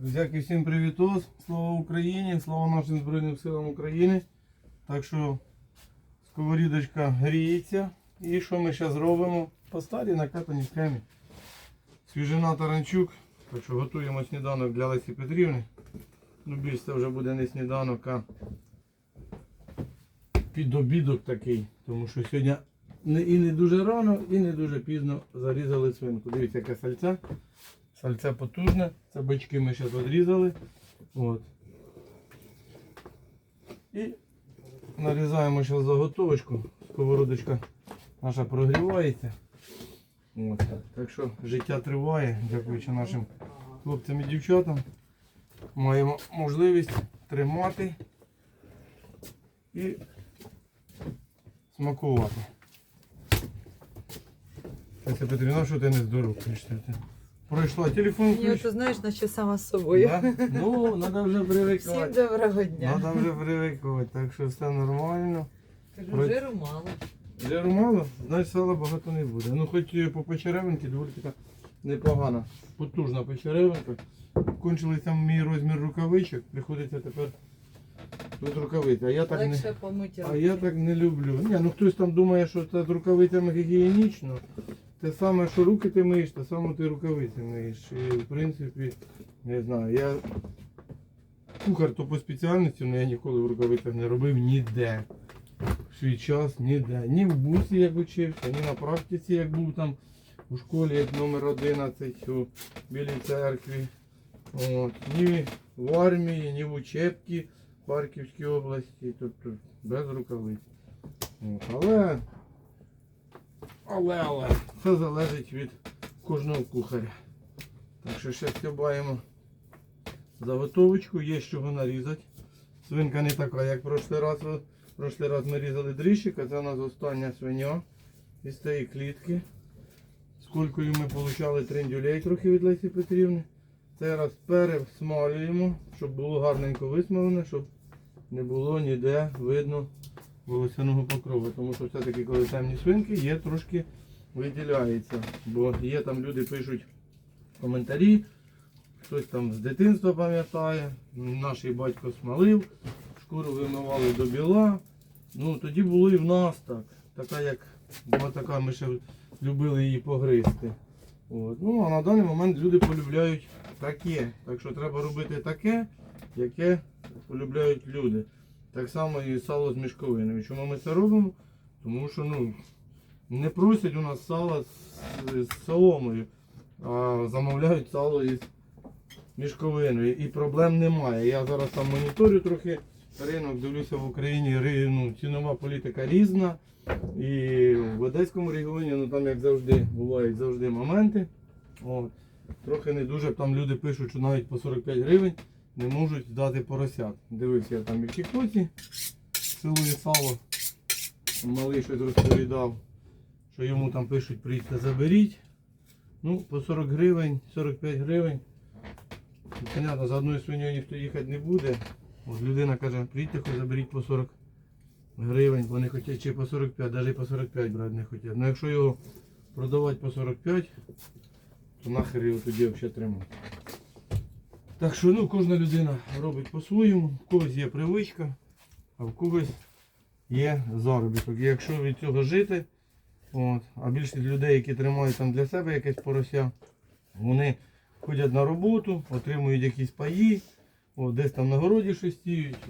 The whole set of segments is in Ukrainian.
Друзяки, всім привітос! Слава Україні! Слава нашим Збройним силам України. Так що сковорідочка гріється. І що ми зараз робимо? По старій накатаній схемі. Свіжина таранчук. Так що готуємо сніданок для Лесі Петрівни. Ну, більш це вже буде не сніданок, а підобідок такий. Тому що сьогодні і не дуже рано, і не дуже пізно зарізали свинку. Дивіться, яке сальце. Сальце потужне, це бачки ми зараз відрізали. От. І нарізаємо зараз заготовочку. Сковородочка наша прогрівається. От. Так що життя триває, дякуючи нашим хлопцям і дівчатам. Маємо можливість тримати і смакувати. Леся Петрівна, що ти не здоров? Пройшла телефон. Ні, включ. ти знаєш, наче сама з собою. Да? Ну, треба вже Всім доброго дня. Треба вже привикувати, так що все нормально. Кажу, Про- жиру мало. Жиру мало, значить сала багато не буде. Ну хоч по печеревинки доволі така непогана, потужна печеревинка. Кончилися мій розмір рукавичок, приходиться тепер без рукавиці. А я так не, Легше помити а руки. я так не люблю. Ні, ну хтось там думає, що це з рукавицями гігієнічно. Те саме, що руки ти миєш, те саме ти рукавиці миєш. І в принципі, не знаю, я кухар то по спеціальності, але я ніколи в рукавицях не робив ніде. В свій час ніде. Ні в бусі, як учився, ні на практиці, як був там у школі, як номер 11 у Білій церкві. От. Ні в армії, ні в учебці в Харківській області, тобто без рукавиць. От. Але, але, але, це залежить від кожного кухаря. Так що ще стібаємо заготовочку, є з чого нарізати. Свинка не така, як прошлий раз. Прошлий раз ми різали дріщик, а це у нас остання свиня із цієї клітки. Скількою ми отримали трендюлей трохи від Лесі Петрівни. Цей раз пересмалюємо, щоб було гарненько висмалене, щоб не було ніде видно волосяного покрову. Тому що все-таки, коли темні свинки, є трошки виділяється. Бо є там люди пишуть коментарі, хтось там з дитинства пам'ятає, наш батько смалив, шкуру вимивали до біла. Ну тоді було і в нас так. Така як була така, ми ще любили її погризти. От. Ну, а на даний момент люди полюбляють таке. Так що треба робити таке, яке полюбляють люди. Так само і сало з мішковиною. Чому ми це робимо? Тому що ну, не просять у нас сало з, з соломою, а замовляють сало із мішковиною. І проблем немає. Я зараз там моніторю трохи ринок, дивлюся в Україні ну, цінова політика різна. І в Одеському регіоні, ну там як завжди, бувають завжди моменти. От. Трохи не дуже там люди пишуть, що навіть по 45 гривень не можуть дати поросят. Дивився я там і в Тіктоці, цілує сало. Малий щось розповідав, що йому там пишуть, приїдьте заберіть. Ну, по 40 гривень, 45 гривень. Ну, Понятно, за одною свиньою ніхто їхати не буде. От людина каже, приїдьте, хоч заберіть по 40 гривень, вони хочуть чи по 45, навіть по 45 брати не хочуть. Ну якщо його продавати по 45, то нахер його тоді взагалі тримати. Так що ну, кожна людина робить по-своєму, в когось є привичка, а в когось є заробіток. І якщо від цього жити, от, а більшість людей, які тримають там для себе якесь порося, вони ходять на роботу, отримують якісь паї, от, десь там на городі щось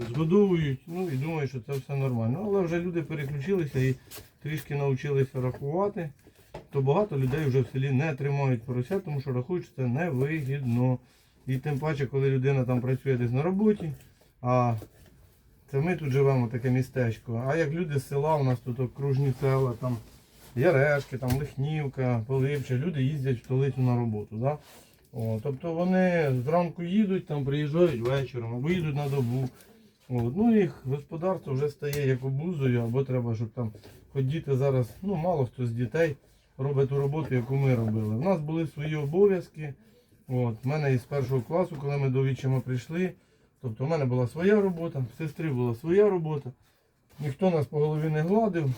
згодовують, ну і думають, що це все нормально. Але вже люди переключилися і трішки навчилися рахувати, то багато людей вже в селі не тримають порося, тому що рахують, що це невигідно. І тим паче, коли людина там працює десь на роботі, а це ми тут живемо, таке містечко. А як люди з села, у нас тут окружні села, там Ярешки, там Лихнівка, Поливче, люди їздять в столицю на роботу. Да? О, тобто вони зранку їдуть, там приїжджають вечором, або їдуть на добу. От. Ну їх господарство вже стає як обузою, або треба, щоб там хоч зараз, ну мало хто з дітей робить ту роботу, яку ми робили. У нас були свої обов'язки. От, в мене із першого класу, коли ми до відчима прийшли, тобто в мене була своя робота, в сестри була своя робота. Ніхто нас по голові не гладив,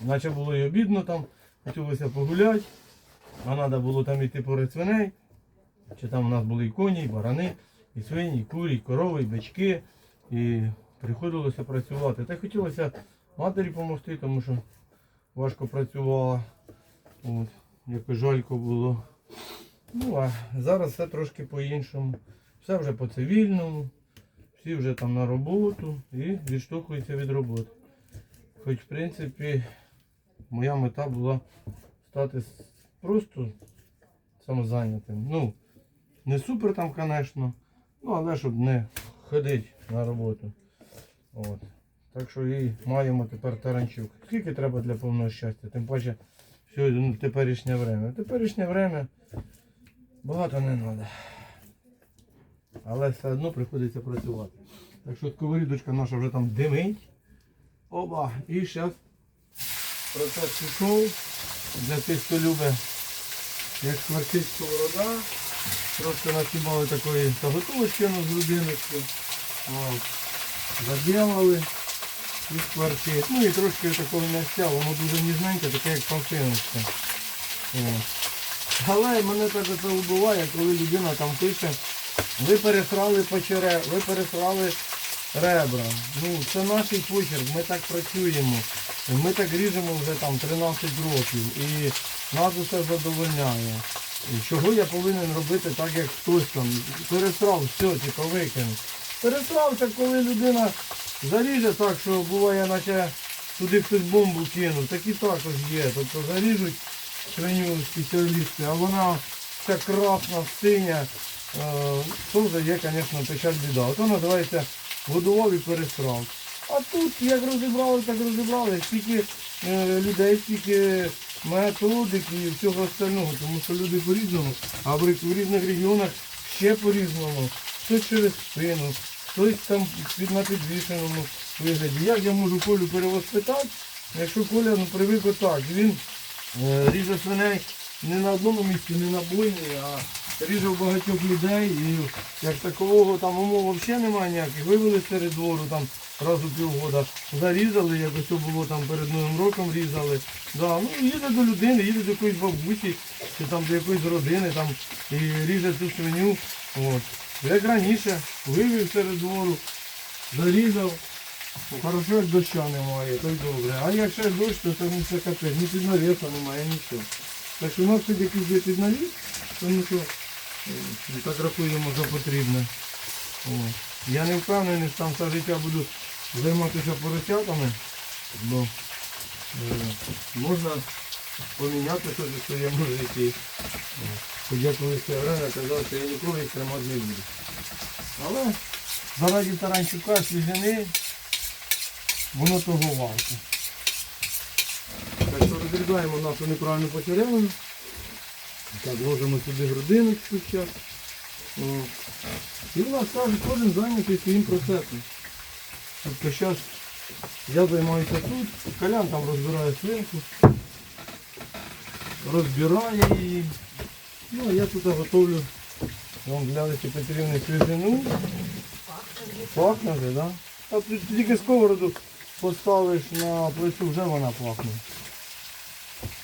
наче було і обідно там, хотілося погуляти, а треба було там йти поряд свиней. Чи там у нас були і коні, і барани, і свині, і курі, і корови, і бички. І приходилося працювати. Та й хотілося матері допомогти, тому що важко працювала. От, якось жалько було. Ну, а зараз все трошки по-іншому. Все вже по цивільному, всі вже там на роботу і відштовхуються від роботи. Хоч, в принципі, моя мета була стати просто самозайнятим. Ну, не супер там, звісно, ну, але щоб не ходити на роботу. От. Так що і маємо тепер таранчук. Скільки треба для повного щастя? Тим паче сьогодні ну, теперішнє время. Теперішнє время багато не треба. Але все одно приходиться працювати. Так що сковорідочка наша вже там димить. Оба. І зараз процес пішов. Для тих, хто любить, як смерчить сковорода. Просто насібали такої заготовочки ну, з грудиночки. Заділали і скворчить. Ну і трошки такого м'ясця, воно дуже ніжненьке, таке як павшиночка. Але мене так це вбиває, коли людина там пише, ви пересрали печере, ви пересрали ребра. Ну, це наш почерк, ми так працюємо. Ми так ріжемо вже там 13 років і нас усе задовольняє. Чого я повинен робити так, як хтось там пересрав, все, типу викинув. Це коли людина заріже так, що буває, наче туди хтось бомбу кинув, такі також є. Тобто заріжуть свиню спеціалісти, а вона вся красна, синя, е, вже є, звісно, печаль біда. Ото називається годував і пересрав. А тут як розібрали, так розібрали, скільки е, людей, скільки методик і всього остального, тому що люди по-різному, а в, різних регіонах ще по-різному. Хтось через спину, хтось там на підвішеному вигляді. Як я можу Колю перевоспитати, якщо Коля ну, привик отак. Він ріже свиней не на одному місці, не на бойні, а ріже в багатьох людей. І як такового там умов взагалі немає ніяких. Вивели серед двору там раз у півгода, зарізали, як ось було там перед Новим роком різали. Да, ну, їде до людини, їде до якоїсь бабусі, чи там до якоїсь родини там, і ріже цю свиню. От. Як раніше, вивів серед двору, зарізав. Хорошо, як доща немає, то й добре. А як ще дощ, то ну, це капець, ні під навіса немає, нічого. Так що у нас тут якийсь є під навіс, тому що е, так рахуємо за потрібне. О. Я не впевнений, що там все життя буду займатися поросятами, бо е, можна поміняти щось у своєму житті. Хоч я колись все казав, що я ніколи їх тримати не буду. Але заради таранчука свіжини воно того варто. Так що розрізаємо нашу неправильну почеревину. Так, ложимо сюди грудиночку зараз. І у нас каже, кожен зайнятий своїм процесом. Тобто зараз я займаюся тут, Колян там розбирає свинку, розбирає її. Ну а я тут готовлю вам для Лесі Петрівни свіжину. Пахне вже, так? Да? А тільки сковороду поставиш на плиту, вже вона пахне.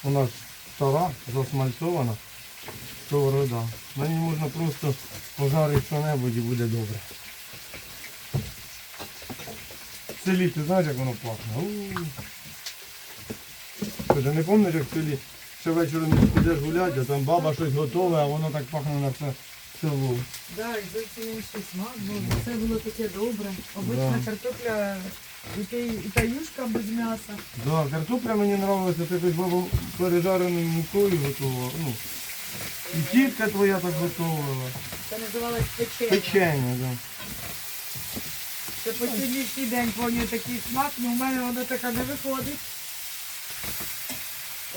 Вона стара, засмальцована сковорода. На ній можна просто пожарити що-небудь і буде добре. В селі ти знаєш, як воно пахне? Ти ж не пам'ятаєш, як в селі ще вечором підеш гуляти, а там баба щось готове, а воно так пахне на все село. Да, і зовсім інший смак був. Це було таке добре. Обична картопля і, та- і таюшка без м'яса. Да, картопля мені подобається, ти якось баба пережареною мукою готувала. Ну, і тітка твоя так готувала. Це називалось печення. Печення, да. Це по сьогоднішній день пам'ятаю такий смак, але в мене воно таке не виходить.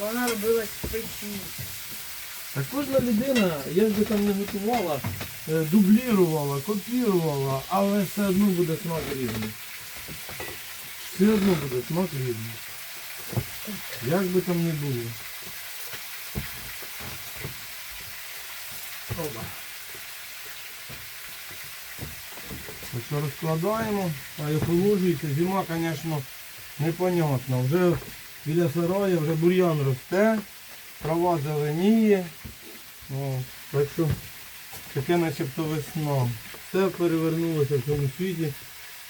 Вона робилась в печі. Так кожна людина, як би там не готувала, е, дублірувала, копірувала, але все одно буде смак різний. Все одно буде смак різний. Як би там не було. Опа. Так розкладаємо, а й охолоджується. Зима, звісно, непонятна. Вже біля сараю вже бур'ян росте, трава зеленіє. О, так що Таке начебто весна. Все перевернулося в цьому світі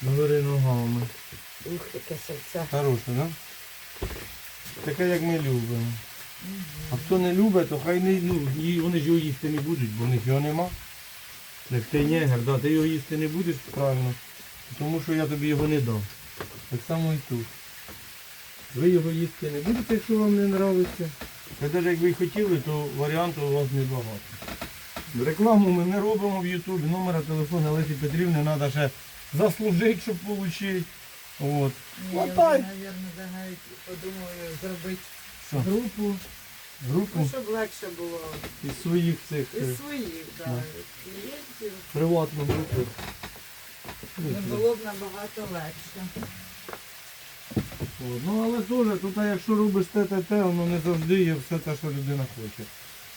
догори ногами. Ух, таке серце. Хороше, да? Таке, як ми любимо. А хто не любить, то хай не, ну, і вони ж його їсти не будуть, бо в них його нема. Як ти негер, да, ти його їсти не будеш правильно, тому що я тобі його не дам. Так само і тут. Ви його їсти не будете, якщо вам не подобається. Та навіть як ви хотіли, то варіантів у вас небагато. Рекламу ми не робимо в Ютубі, номера телефону Лесі Петрівни треба ще заслужити, щоб отримати. От. Я мабуть, навіть подумаю зробити Що? групу, Групу ну, щоб легше було. із своїх цих е, І своїх, да, Да. клієнтів. приватну групу. Не було б набагато легше. От. Ну але теж, тут якщо робиш те, те, те, воно не завжди є все те, що людина хоче.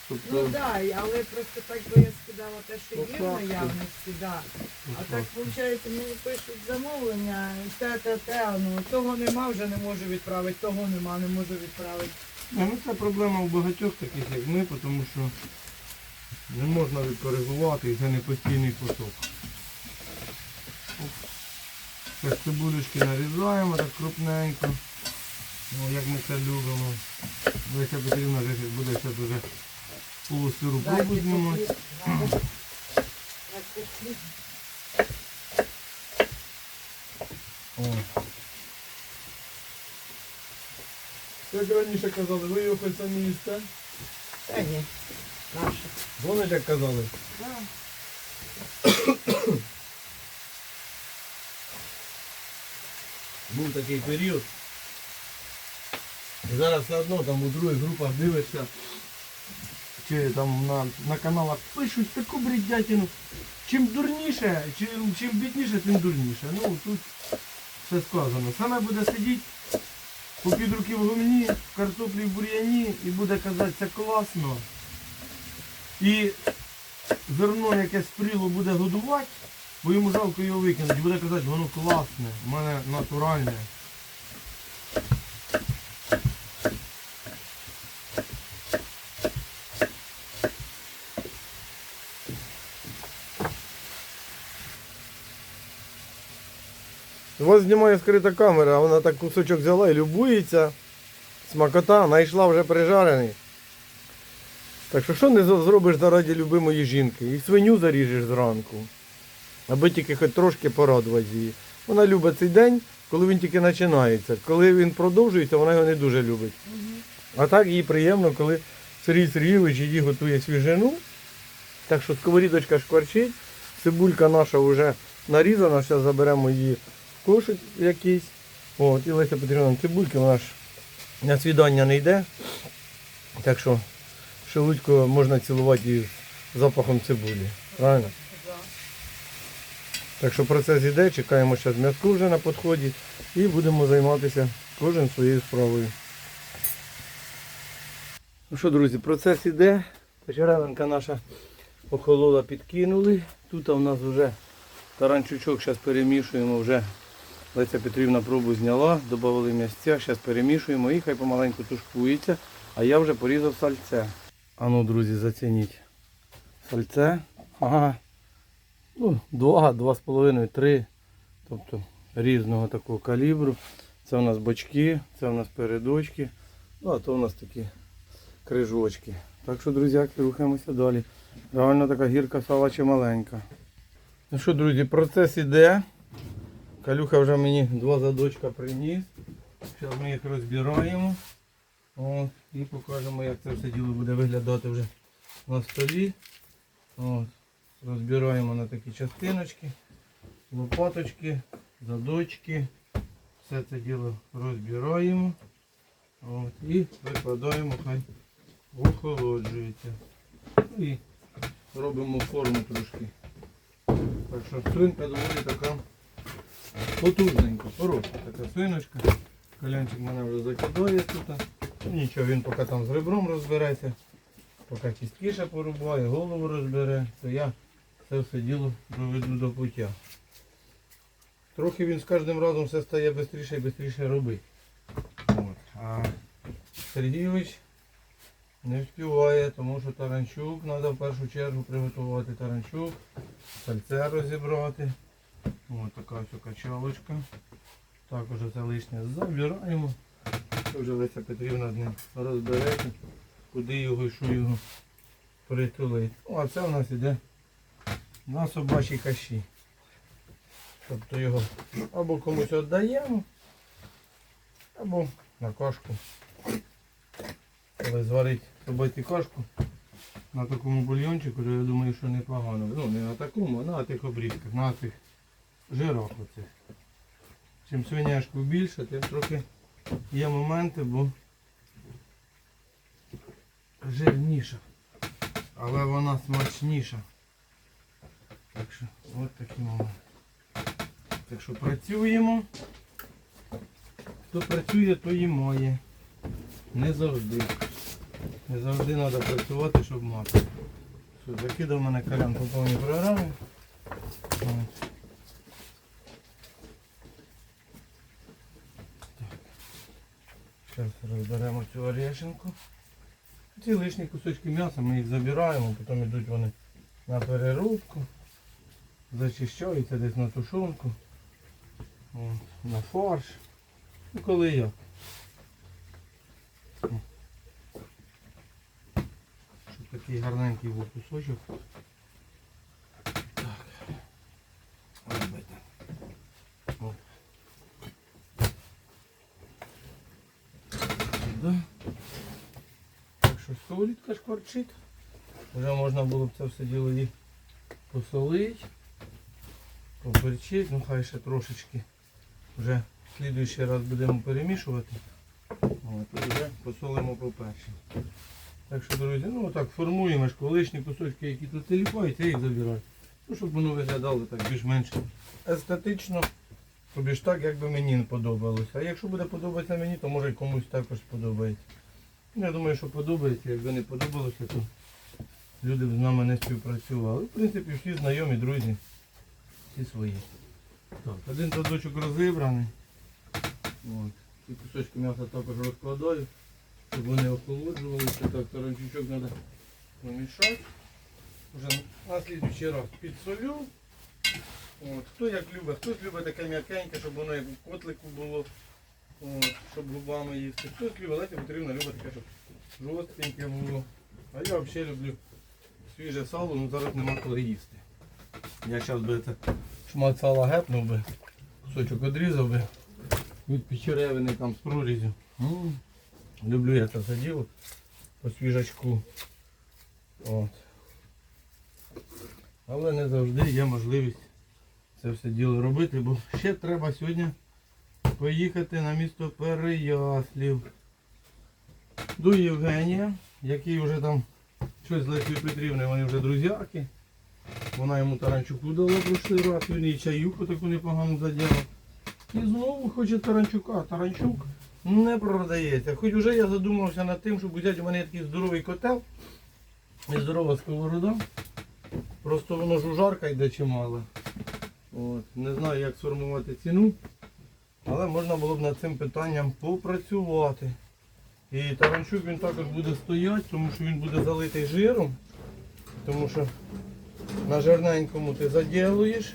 Ну Тобто, так, але просто так би я скидала те, що є в наявності, да. А так виходить, мені пишуть замовлення, те, те, те, ну того нема, вже не можу відправити, того нема, не можу відправити. Ну це проблема у багатьох таких, як ми, тому що не можна відкоригувати і це не постійний поток. Зараз цибулюшки нарізаємо так крупненько. Ну, як ми це любимо. Леся Петрівна буде зараз вже Дайте пробу знімати. О. Як раніше казали, ви його хоч самі їсте? Та ні, наша. Вони як казали. Да. Був такий період. І зараз все одно там у других групах дивишся. Чи там на, на каналах пишуть таку бредятину. Чим дурніше, чим, чим бідніше, тим дурніше. Ну тут все сказано. Саме буде сидіти по під руки в гумні, в картоплі в бур'яні і буде казати, це класно. І зерно якесь прило буде годувати, бо йому жалко його викинути. Буде казати, воно класне, в мене натуральне. Вас знімає скрита камера, вона так кусочок взяла і любується. Смакота, знайшла вже прижарений. Так що що не зробиш заради любимої жінки? І свиню заріжеш зранку. Аби тільки хоч трошки порадувати її. Вона любить цей день, коли він тільки починається. Коли він продовжується, вона його не дуже любить. А так їй приємно, коли Сергій Сергійович її готує свіжину. Так що сковорідочка шкварчить, цибулька наша вже нарізана, зараз заберемо її кошик якийсь. От, і Леся Петрівна цибульки, вона ж на свідання не йде. Так що шелудько можна цілувати із запахом цибулі. Правильно? Так що процес іде, чекаємо зараз м'язку вже на підході і будемо займатися кожен своєю справою. Ну що, друзі, процес іде. Почеревинка наша охолола, підкинули. Тут у нас вже таранчучок, зараз перемішуємо вже. Леся Петрівна пробу зняла, додали м'ясця, зараз перемішуємо і хай помаленьку тушкується. А я вже порізав сальце. А ну, друзі, зацініть. Сальце. Ага. Ну, два, два з половиною, три. Тобто різного такого калібру. Це у нас бочки, це у нас передочки. Ну, а то у нас такі крижочки. Так що, друзяки, рухаємося далі. Реально така гірка сала чи маленька. Ну що, друзі, процес іде. Калюха вже мені два задочка приніс. Зараз ми їх розбираємо. От, і покажемо, як це все діло буде виглядати вже на столі. От. Розбираємо на такі частиночки, лопаточки, задочки. Все це діло розбираємо. От, і викладаємо, хай охолоджується. Ну і робимо форму трошки. Так що свинка доволі така потужненька, хороша така свиночка. Колянчик мене вже закидає тут. Нічого, він поки там з ребром розбереться, поки чисткіше порубає, голову розбере, то я це все діло доведу до пуття. Трохи він з кожним разом все стає швидше і швидше робити. От. А Сергійович Не вспіває, тому що таранчук треба в першу чергу приготувати таранчук, сальце розібрати. Ось така ось качалочка. Також це лишнє забираємо. Вже Леся Петрівна з ним розбереться, куди його і що його притулить. Ну, а це у нас іде на собачій каші. Тобто його або комусь віддаємо, або на кашку. Коли зварить собаці кашку на такому бульйончику, я думаю, що непогано. Ну не на такому, а на тих обрізках, на тих жирах оцих. Чим свиняшку більше, тим трохи є моменти, бо жирніша. Але вона смачніша. Так що от такі моменти. Так що працюємо. Хто працює, то і має. Не завжди. Не завжди треба працювати, щоб мати. Закидав мене колян по повній програмі. Зараз розберемо цю орешинку. Ці лишні кусочки м'яса ми їх забираємо, потім йдуть вони на переробку, зачищаються десь на тушонку, на фарш. Ну коли як. Щоб такий гарненький був кусочок. Так. Робити. О. Сюди. Так що солідка шкварчить. Вже можна було б це все діло і посолити, поперчити, ну хай ще трошечки. Вже в слідуючий раз будемо перемішувати. От, вже посолимо по першій. Так що, друзі, ну отак формуємо ж лишні кусочки, які тут теліпають, я їх забираю. Ну, щоб воно виглядало так більш-менш естетично, тобі ж так, як би мені не подобалося. А якщо буде подобатися мені, то може комусь також сподобається. Ну, Я думаю, що подобається. Якби не подобалося, то люди б з нами не співпрацювали. В принципі, всі знайомі, друзі, всі свої. Так, один тазочок розібраний. От. Ці кусочки м'яса також розкладаю, щоб вони охолоджувалися. Так, таранчучок треба помішати. Вже на слідуючий раз підсолю. От. Хто як любить, хтось любить таке м'якеньке, щоб воно як у котлику було, от, щоб губами їсти. Хтось любить, Леся Петрівна любить таке, щоб жорсткеньке було. А я взагалі люблю свіже сало, ну зараз нема коли їсти. Я зараз би це шмат сала гепнув би, кусочок одрізав би від печеревини там з прорізю. Люблю я це діло по свіжачку. От. Але не завжди є можливість це все діло робити, бо ще треба сьогодні поїхати на місто Переяслів до Євгенія, який вже там щось з Лесією Петрівною, вони вже друзяки. Вона йому таранчуку дала прошлий раз, він їй чаюху таку непогану заділа. І знову хоче таранчука. Таранчук не продається. Хоч вже я задумався над тим, щоб взяти у мене такий здоровий котел і здорова сковорода. Просто воно жужарка йде чимало. От. Не знаю, як сформувати ціну, але можна було б над цим питанням попрацювати. І таранчук він також буде стояти, тому що він буде залитий жиром. Тому що на жирненькому ти заділуєш,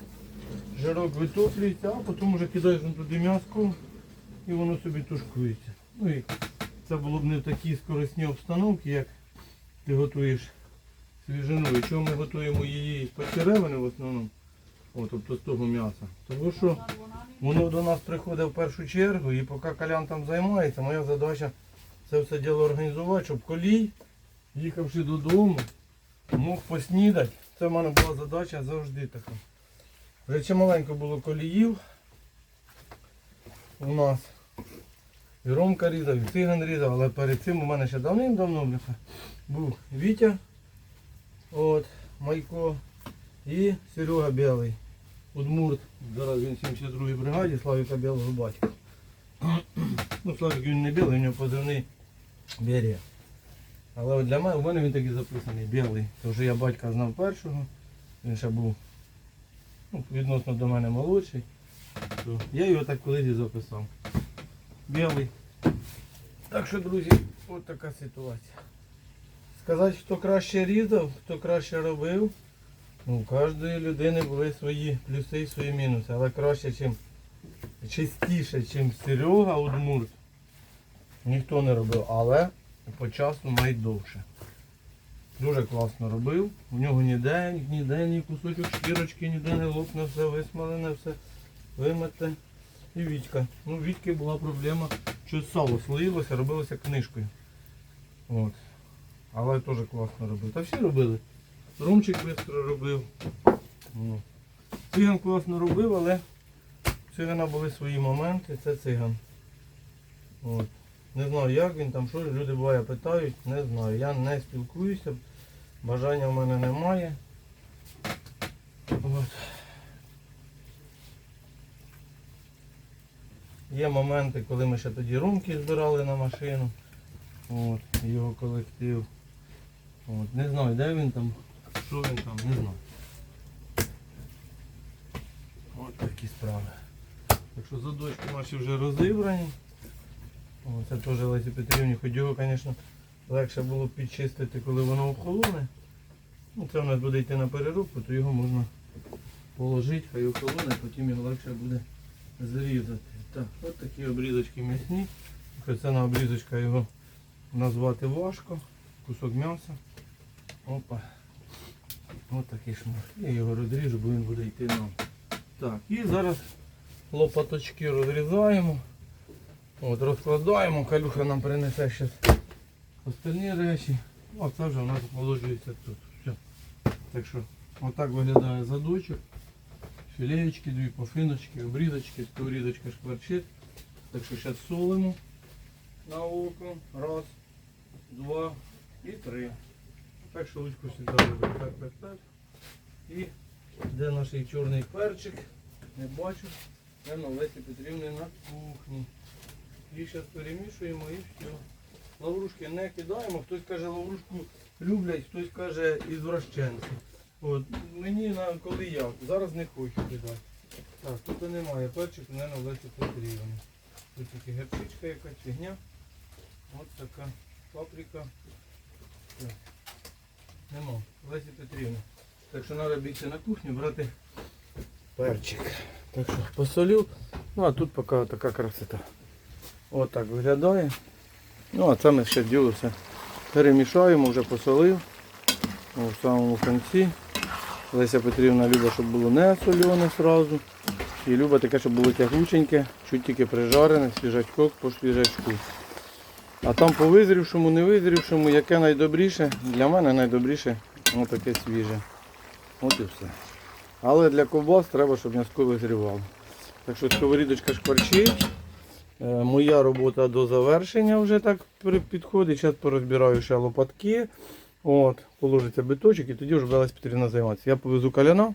жирок витоплюється, а потім вже кидаєш туди м'яско і воно собі тушкується. Ну і це було б не в такій скоростній обстановці, як ти готуєш свіжину. І чому ми готуємо її по черевини в основному, О, тобто з того м'яса. Тому що воно до нас приходить в першу чергу і поки калян там займається, моя задача це все діло організувати, щоб колій, їхавши додому, мог поснідати. Це в мене була задача завжди така. Вже чималенько було коліїв у нас. І Ромка різав, і циган різав, але перед цим у мене ще давним-давно був Вітя, от, Майко і Серега Білий. Удмурт. Зараз він 72-й бригаді, Славіка Білого батька. Ну, Славік він не білий, у нього позивний Берія. Але для мене, у мене він такий записаний, білий. Тому що я батька знав першого, він ще був ну, відносно до мене молодший. То я його так колись і записав. Білий. Так що, друзі, от така ситуація. сказати, хто краще різав, хто краще робив. У кожної людини були свої плюси і свої мінуси. Але краще, чим чистіше, чим Серега Удмурт. Ніхто не робив, але по часу найдовше. Дуже класно робив. У нього ніде, ніде ні кусочок шкірочки, ніде не лопне, все висмалене, все вимите. І Вітька. Ну, Вітьки була проблема, що сало слоїлося, робилося книжкою. От. Але теж класно робив. Та всі робили. Ромчик швидко робив. Ну. Циган класно робив, але у цигана були свої моменти, це циган. От. Не знаю, як він там, що люди буває питають, не знаю. Я не спілкуюся, бажання в мене немає. От. Є моменти, коли ми ще тоді румки збирали на машину. От, його колектив. От, не знаю, де він там, що він там, не знаю. От такі справи. Так що задочки наші вже розібрані. Це теж Лесі Петрівні, його, звісно, легше було підчистити, коли воно охолоне. Ну, це в нас буде йти на переробку, то його можна положити, хай охолоне, потім його легше буде зрізати. Так, от такі обрізочки м'ясні. Це на обрізочка його назвати важко. Кусок м'яса. Опа. Ось такий шмат. Я його розріжу, бо він буде йти нам. Так, і зараз лопаточки розрізаємо. От, розкладаємо, калюха нам принесе зараз остальні речі. А це вже у нас положується тут. Все. Так що отак виглядає задочок. Філеєчки, дві пофиночки, обрізочки, сковорідочка шкварчить. Так що зараз солимо на око. Раз, два і три. Так що ручку сюди робимо. Так, так, так. І де наш чорний перчик? Не бачу. На Лесі Петрівни на кухні. І зараз перемішуємо і все. Лаврушки не кидаємо. Хтось каже, лаврушку люблять, хтось каже ізвращенці. От, мені на коли як. Зараз не хочу кидати. Так, тут немає перчику, не на Лесі Петрівни. Тут тільки герчичка якась фігня. От така паприка. Так. Нема. Лесі Петрівна. Так що треба бігти на кухню, брати перчик. Так що посолю. Ну а тут поки така красота. От виглядає. Ну а це ми ще діло все перемішаємо, вже посолив. О, в самому кінці. Леся Петрівна любить, щоб було не солене одразу. І любить таке, щоб було тягученьке, чуть тільки прижарене, свіжачок по свіжачку. А там по визрівшому, не визрівшому, яке найдобріше, для мене найдобріше ось таке свіже. От і все. Але для ковбас треба, щоб м'язко визрівало. Так що сковорідочка шкварчить. Е, Моя робота до завершення вже так підходить. Зараз порозбираю ще лопатки. От, положиться биточок і тоді вже Белась Петрівна займатися. Я повезу каляна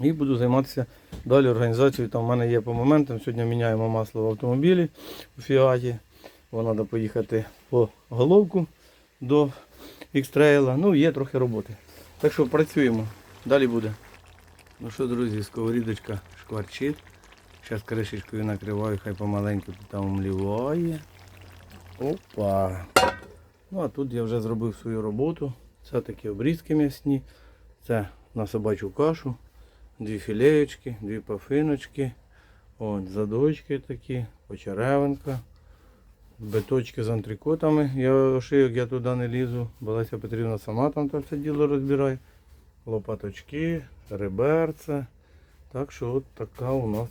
і буду займатися далі організацією. Там в мене є по моментам. Сьогодні міняємо масло в автомобілі у Фіаті. Бо треба поїхати по головку до X-Trail. Ну, є трохи роботи. Так що працюємо. Далі буде. Ну що, друзі, сковорідочка шкварчить. Зараз кришечкою накриваю, хай помаленьку там вмліває. Опа. Ну а тут я вже зробив свою роботу. Це такі обрізки м'ясні. Це на собачу кашу. Дві філеєчки, дві пафиночки. От, задочки такі, почеревинка. Биточки з антрикотами. Я шийок я туди не лізу. Балася Петрівна сама там це все діло розбирає. Лопаточки, реберце. Так що от така у нас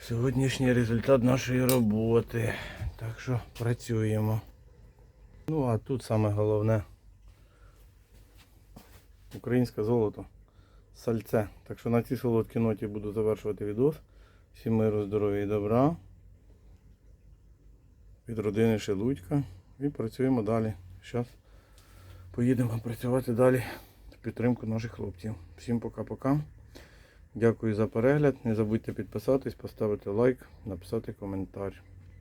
сьогоднішній результат нашої роботи. Так що працюємо. Ну а тут саме головне українське золото. Сальце. Так що на цій солодкій ноті буду завершувати відос. Всім миру, здоров'я і добра. Від родини Шелудька. І працюємо далі. Зараз поїдемо працювати далі в підтримку наших хлопців. Всім пока-пока. Дякую за перегляд. Не забудьте підписатись, поставити лайк, написати коментар.